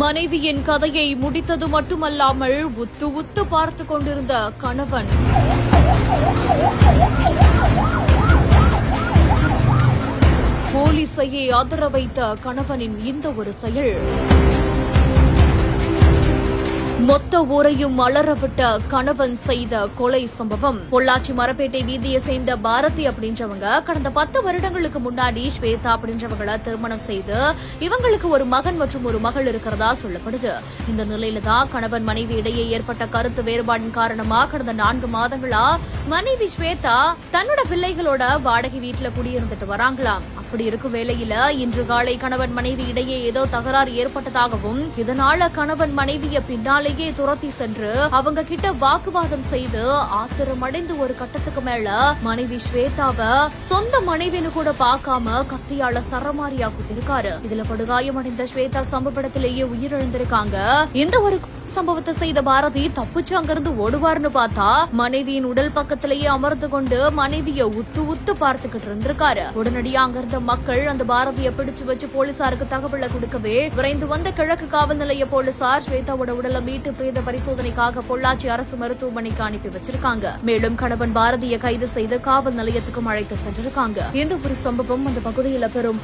மனைவியின் கதையை முடித்தது மட்டுமல்லாமல் உத்து உத்து பார்த்து கொண்டிருந்த கணவன். போலீசையே அதிர வைத்த கணவனின் இந்த ஒரு செயல். மொத்த ஊரையும் அலறவிட்ட கணவன் செய்த கொலை சம்பவம். பொள்ளாச்சி மரப்பேட்டை வீதியை சேர்ந்த பாரதி அப்படின்றவங்க கடந்த பத்து வருடங்களுக்கு முன்னாடி ஸ்வேதா அப்படின்றவங்கள திருமணம் செய்து இவங்களுக்கு ஒரு மகன் மற்றும் ஒரு மகள் இருக்கிறதா சொல்லப்படுது. இந்த நிலையில தான் கணவன் மனைவி இடையே ஏற்பட்ட கருத்து வேறுபாடின் காரணமா கடந்த நான்கு மாதங்களா மனைவி ஸ்வேதா தன்னோட பிள்ளைகளோட வாடகை வீட்டுல குடியிருந்துட்டு வராங்களாம். அப்படி இருக்கும் வேளையில இன்று காலை கணவன் மனைவி இடையே ஏதோ தகராறு ஏற்பட்டதாகவும் இதனால கணவன் மனைவிய பின்னாலேயே துரத்தி சென்று அவங்க கிட்ட வாக்குவாதம் செய்து ஆத்திரமடைந்து ஒரு கட்டத்துக்கு மேல மனைவி ஸ்வேதாவ சொந்த மனைவின்னு கூட பார்க்காம கத்தியால சரமாரியா குத்திருக்காரு இதுல படுகாயமடைந்த ஸ்வேதா சம்பவ இடத்திலேயே உயிரிழந்திருக்காங்க. இந்த ஒரு சம்பவத்தை செய்த பாரதி தப்பிச்சு அங்கிருந்து ஓடுவார்னு பார்த்தா மனைவியின் உடல் பக்கத்திலேயே அமர்ந்து கொண்டு மனைவிய உத்து உத்து பார்த்துக்கிட்டு இருந்திருக்காரு. உடனடியா அங்கிருந்த மக்கள் அந்த பாரதிய பிடிச்சு வச்சு போலீசாருக்கு தகவலை கொடுக்கவே விரைந்து வந்த கிழக்கு காவல் நிலைய போலீசார் ஸ்வேதாவோட உடலை மீட்டு பிரேத பரிசோதனைக்காக பொள்ளாச்சி அரசு மருத்துவமனைக்கு அனுப்பி வச்சிருக்காங்க. மேலும் கணவன் பாரதிய கைது செய்து காவல் நிலையத்துக்கும் அழைத்து சென்றிருக்காங்க. இந்த ஒரு சம்பவம் அந்த பகுதியில் பெரும்